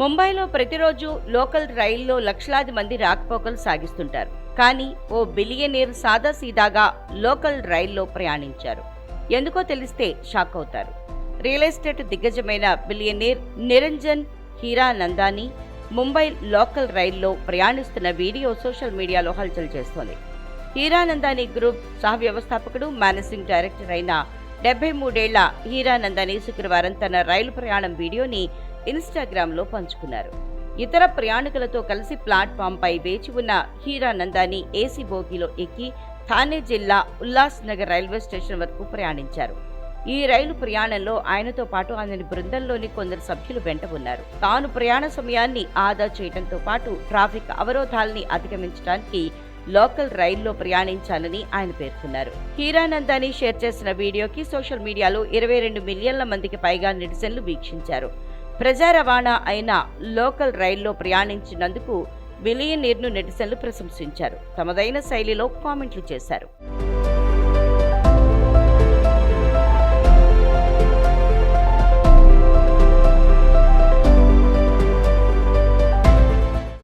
ముంబైలో ప్రతిరోజు లోకల్ రైల్లో లక్షలాది మంది రాకపోకలు సాగిస్తుంటారు. కానీ ఓ బిలియనీర్ సాదాసీదాగా లోకల్ రైల్లో ప్రయాణించారు. ఎందుకో తెలిస్తే షాక్ అవుతారు రియల్ ఎస్టేట్ దిగ్గజమైన బిలియనీర్ నిరంజన్ హీరానందాని ముంబై లోకల్ రైల్లో ప్రయాణిస్తున్న వీడియో సోషల్ మీడియాలో హల్చల్ చేస్తోంది. హీరానందాని గ్రూప్ సహ వ్యవస్థాపకుడు మేనేజింగ్ డైరెక్టర్ అయిన డెబ్బై మూడేళ్ళ హీరానందాని శుక్రవారం తన రైలు ప్రయాణం వీడియోని ఇన్స్టాగ్రామ్లో పంచుకున్నారు. ఇతర ప్రయాణికులతో కలిసి ప్లాట్ఫామ్పై వేచి ఉన్న హీరానందాని ఏసీ బోగిలో ఎక్కి థానే జిల్లా ఉల్లాస్ నగర్ రైల్వే స్టేషన్ వరకు ప్రయాణించారు. ఈ రైలు ప్రయాణంలో ఆయనతో పాటు ఆయన బృందంలోని కొందరు సభ్యులు వెంట ఉన్నారు. తాను ప్రయాణ సమయాన్ని ఆదా చేయడంతో పాటు ట్రాఫిక్ అవరోధాల్ని అధిగమించడానికి లోకల్ రైల్లో ప్రయాణించాలని ఆయన పేర్కొన్నారు. హీరానందాని షేర్ చేసిన వీడియోకి సోషల్ మీడియాలో ఇరవై రెండు మిలియన్ల మందికి పైగా నెటిజన్లు వీక్షించారు. ప్రజా రవాణా అయిన లోకల్ రైల్లో ప్రయాణించినందుకు విలియనీర్ను నెటిజన్లు ప్రశంసించారు. తమదైన శైలిలో కామెంట్లు చేశారు.